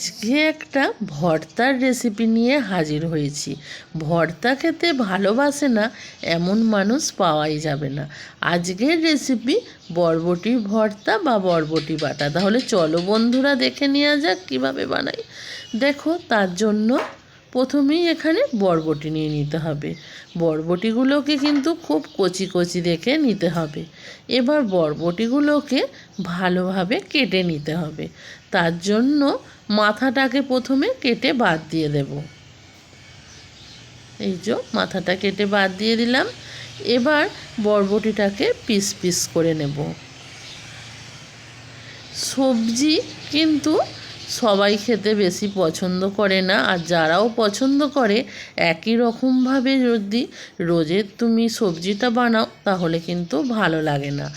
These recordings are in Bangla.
আজকে একটা ভর্তার রেসিপি নিয়ে হাজির হয়েছি। ভর্তা খেতে ভালোবাসে না, এমন মানুষ পাওয়াই যাবে না। আজকের রেসিপি বরবটি ভর্তা বা বরবটি বাটা। তাহলে চলো বন্ধুরা দেখে নেওয়া যাক কীভাবে বানাই। দেখো, তার জন্য প্রথমেই এখানে বরবটি নিয়ে নিতে হবে। বরবটিগুলোকে কিন্তু খুব কচি কচি দেখে নিতে হবে। এবার বরবটিগুলোকে ভালোভাবে কেটে নিতে হবে। তার জন্য মাথাটাকে প্রথমে কেটে বাদ দিয়ে দেব। এই যে মাথাটা কেটে বাদ দিয়ে দিলাম। এবার বরবটিটাকে পিস পিস করে নেব। সবজি কিন্তু সবাই খেতে বেশি পছন্দ করে না, আর যারাও পছন্দ করে, একই রকমভাবে যদি রোজের তুমি সবজিটা বানাও, তাহলে কিন্তু ভালো লাগে না।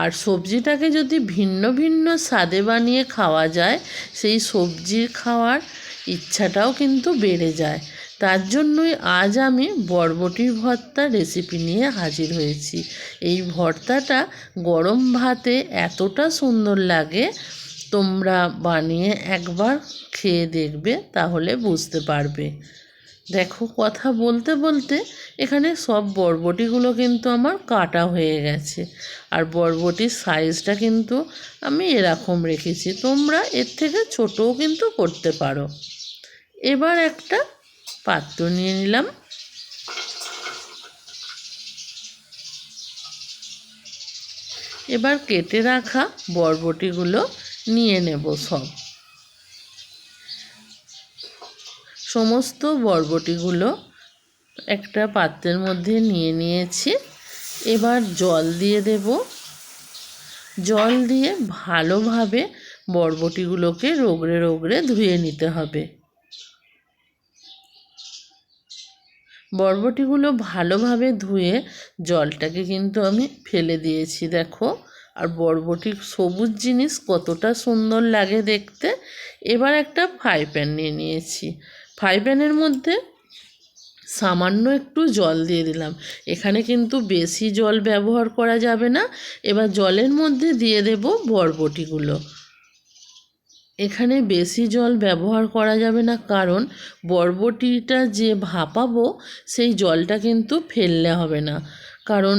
আর সবজিটাকে যদি ভিন্ন ভিন্ন স্বাদে বানিয়ে খাওয়া যায়, সেই সবজির খাওয়ার ইচ্ছাটাও কিন্তু বেড়ে যায়। তার জন্যই আজ আমি বরবটির ভর্তা রেসিপি নিয়ে হাজির হয়েছি। এই ভর্তাটা গরম ভাতে এতটা সুন্দর লাগে তোমরা বানিয়ে একবার খেয়ে দেখবে, তাহলে বুঝতে পারবে। দেখো, কথা বলতে বলতে এখানে সব বরবটিগুলো কিন্তু আমার কাটা হয়ে গেছে। আর বরবটির সাইজটা কিন্তু আমি এরকম রেখেছি। তোমরা এর থেকে ছোটও কিন্তু করতে পারো। এবার একটা পাত্র নিয়ে নিলাম। এবার কেটে রাখা বরবটিগুলো নিয়ে নেব সব। সমস্ত বরবটিগুলো একটা পাত্রের মধ্যে নিয়ে নিয়েছি। এবার জল দিয়ে দেব। জল দিয়ে ভালোভাবে বরবটিগুলোকে রোগড়ে রোগড়ে ধুয়ে নিতে হবে। বরবটিগুলো ভালোভাবে ধুয়ে জলটাকে কিন্তু আমি ফেলে দিয়েছি, দেখো। আর বরবটি সবুজ জিনিস কতটা সুন্দর লাগে দেখতে। এবার একটা ফ্রাই প্যান নিয়ে নিয়েছি। ফ্রাই প্যানের মধ্যে সামান্য একটু জল দিয়ে দিলাম। এখানে কিন্তু বেশি জল ব্যবহার করা যাবে না। এবার জলের মধ্যে দিয়ে দেব বরবটিগুলো। এখানে বেশি জল ব্যবহার করা যাবে না, কারণ বরবটিটা যে ভাপাবো, সেই জলটা কিন্তু ফেললে হবে না। কারণ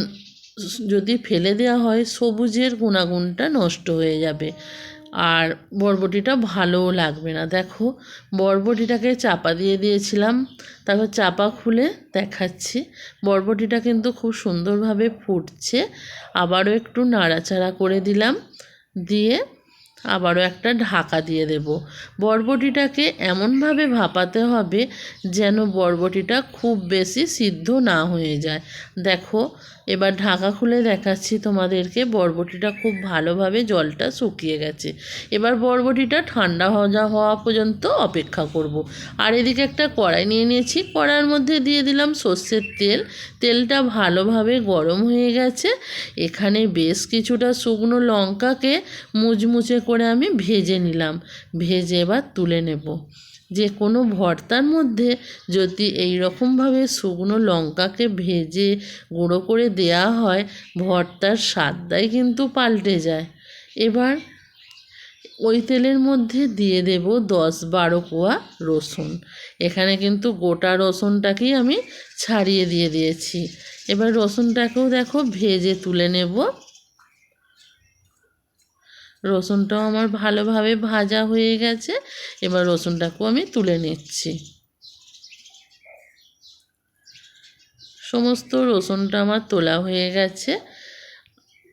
যদি ফেলে দেওয়া হয়, সবুজের গুণাগুণটা নষ্ট হয়ে যাবে। আর বরবটিটা ভালোও লাগবে না। দেখো, বরবটিটাকে চাপা দিয়ে দিয়েছিলাম। তারপর চাপা খুলে দেখাচ্ছি। বরবটিটা কিন্তু খুব সুন্দরভাবে ফুটছে। আবারও একটু নাড়াচাড়া করে দিলাম। দিয়ে আবারও একটা ঢাকা দিয়ে দেব। বরবটিটাকে এমনভাবে ভাপাতে হবে যেন বরবটিটা খুব বেশি সিদ্ধ না হয়ে যায়। দেখো, এবার ঢাকা খুলে দেখাচ্ছি তোমাদেরকে, বরবটিটা খুব ভালোভাবে জলটা শুকিয়ে গেছে। এবার বরবটিটা ঠান্ডা হওয়া হওয়া পর্যন্ত অপেক্ষা করব। আর এদিকে একটা কড়াই নিয়ে নিয়েছি। কড়াইয়ের মধ্যে দিয়ে দিলাম সর্ষের তেল। তেলটা ভালোভাবে গরম হয়ে গেছে। এখানে বেশ কিছুটা শুকনো লঙ্কাকে মুচমুচে করে আমি ভেজে নিলাম। ভেজে এবার তুলে নেব। যে কোনো ভর্তার মধ্যে যদি এই রকমভাবে শুকনো লঙ্কাকে ভেজে গুঁড়ো করে দেয়া হয়, ভর্তার স্বাদটাই কিন্তু পাল্টে যায়। এবার ওই তেলের মধ্যে দিয়ে দেব দশ বারো কোয়া রসুন। এখানে কিন্তু গোটা রসুনটাকেই আমি ছাড়িয়ে দিয়ে দিয়েছি। এবার রসুনটাকেও দেখো ভেজে তুলে নেব। রসুনটাও আমার ভালোভাবে ভাজা হয়ে গেছে। এবার রসুনটাকেও আমি তুলে নিচ্ছি। সমস্ত রসুনটা আমার তোলা হয়ে গেছে।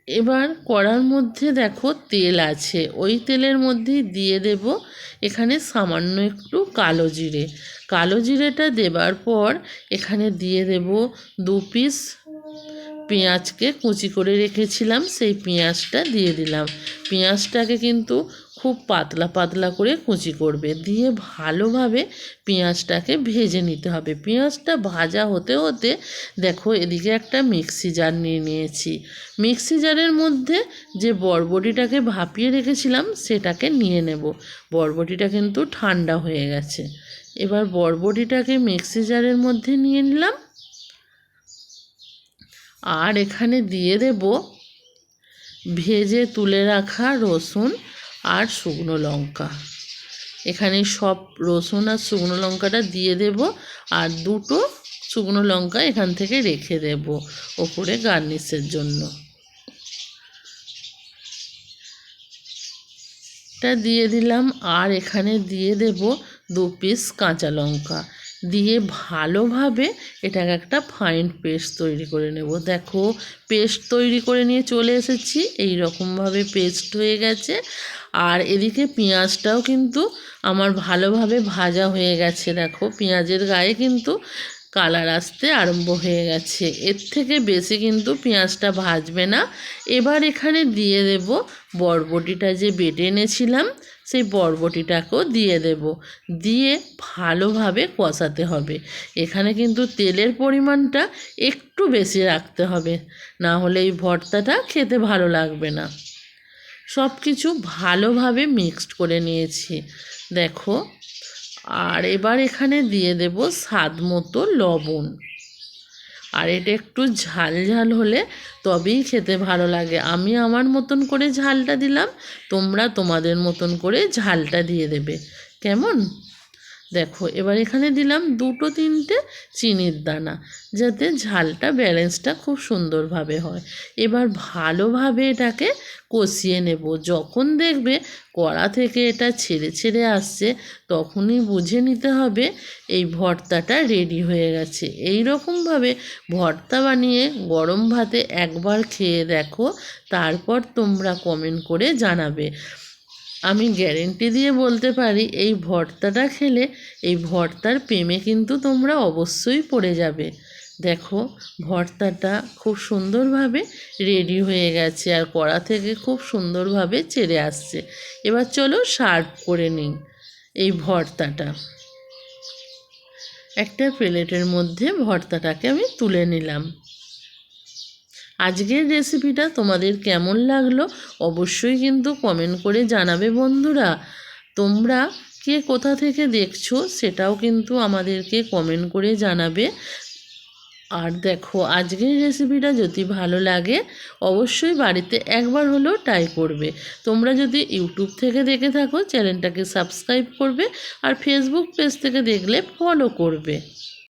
এবার কড়ার মধ্যে দেখো তেল আছে। ওই তেলের মধ্যে দিয়ে দেব এখানে সামান্য একটু কালো জিরে। কালো জিরেটা দেবার পর এখানে দিয়ে দেব দু পিস পেঁয়াজকে কুচি করে রেখেছিলাম, সেই পেঁয়াজটা দিয়ে দিলাম। পেঁয়াজটাকে কিন্তু খুব পাতলা পাতলা করে কুচি করবে। দিয়ে ভালোভাবে পেঁয়াজটাকে ভেজে নিতে হবে। পেঁয়াজটা ভাজা হতে হতে দেখো এদিকে একটা মিক্সি জার নিয়ে নিয়েছি। মিক্সি জারের মধ্যে যে বরবটিটাকে ভাপিয়ে রেখেছিলাম, সেটাকে নিয়ে নেব। বরবটিটা কিন্তু ঠান্ডা হয়ে গেছে। এবার বরবটিটাকে মিক্সি জারের মধ্যে নিয়ে নিলাম। আর এখানে দিয়ে দেব ভেজে তুলে রাখা রসুন আর শুকনো লঙ্কা। এখানে সব রসুন আর শুকনো লঙ্কাটা দিয়ে দেব আর দুটো শুকনো লঙ্কা এখান থেকে রেখে দেব ওপরে গার্নিশের জন্য। এটা দিয়ে দিলাম আর এখানে দিয়ে দেব দু পিস কাঁচা লঙ্কা। দিয়ে ভালোভাবে এটাকে একটা ফাইন পেস্ট তৈরি করে নেব। দেখো পেস্ট তৈরি করে নিয়ে চলে এসেছি এই রকমভাবে পেস্ট হয়ে গেছে। আর এদিকে পেঁয়াজটাও কিন্তু আমার ভালোভাবে ভাজা হয়ে গেছে, দেখো। পেঁয়াজের গায়ে কিন্তু কালার আসতে আরম্ভ হয়ে গেছে। এর থেকে বেশি কিন্তু পেঁয়াজটা ভাজবে না। এবার এখানে দিয়ে দেব বরবটিটা যে বেটে এনেছিলাম, সেই বরবটিটাকেও দিয়ে দেব। দিয়ে ভালোভাবে কষাতে হবে। এখানে কিন্তু তেলের পরিমাণটা একটু বেশি রাখতে হবে, না হলে এই ভর্তাটা খেতে ভালো লাগবে না। সব কিছু ভালোভাবে মিক্সড করে নিয়েছি। দেখো আর এবার এখানে দিয়ে দেব স্বাদ মতো লবণ। আর এটা একটু ঝাল ঝাল হলে তবেই খেতে ভালো লাগে। আমি আমার মতন করে ঝালটা দিলাম, তোমরা তোমাদের মতন করে ঝালটা দিয়ে দেবে। কেমন? দেখো, এবার এখানে দিলাম দুটো তিনটে চিনির দানা, যাতে ঝালটা ব্যালেন্সটা খুব সুন্দরভাবে হয়। এবার ভালোভাবে এটাকে কষিয়ে নেব। যখন দেখবে কড়া থেকে এটা ছেড়ে ছেড়ে আসছে, তখনই বুঝে নিতে হবে এই ভর্তাটা রেডি হয়ে গেছে। এই রকমভাবে ভর্তা বানিয়ে গরম ভাতে একবার খেয়ে দেখো, তারপর তোমরা কমেন্ট করে জানাবে। আমি গ্যারেন্টি দিয়ে বলতে পারি, এই ভর্তাটা খেলে এই ভর্তার প্রেমে কিন্তু তোমরা অবশ্যই পড়ে যাবে। দেখো, ভর্তাটা খুব সুন্দরভাবে রেডি হয়ে গেছে আর কড়া থেকে খুব সুন্দরভাবে চেড়ে আসছে। এবার চলো সার্ভ করে নিই এই ভর্তাটা। একটা প্লেটের মধ্যে ভর্তাটাকে আমি তুলে নিলাম। আজকের রেসিপিটা তোমাদের কেমন লাগল অবশ্যই কিন্তু কমেন্ট করে জানাবে বন্ধুরা। তোমরা কে কোথা থেকে দেখছ সেটাও কিন্তু আমাদেরকে কমেন্ট করে জানাবে। আর দেখো, আজকের রেসিপিটা যদি ভালো লাগে, অবশ্যই বাড়িতে একবার হলেও ট্রাই করবে। তোমরা যদি ইউটিউব থেকে দেখে থাকো চ্যানেলটাকে সাবস্ক্রাইব করবে আর ফেসবুক পেজ থেকে দেখলে ফলো করবে।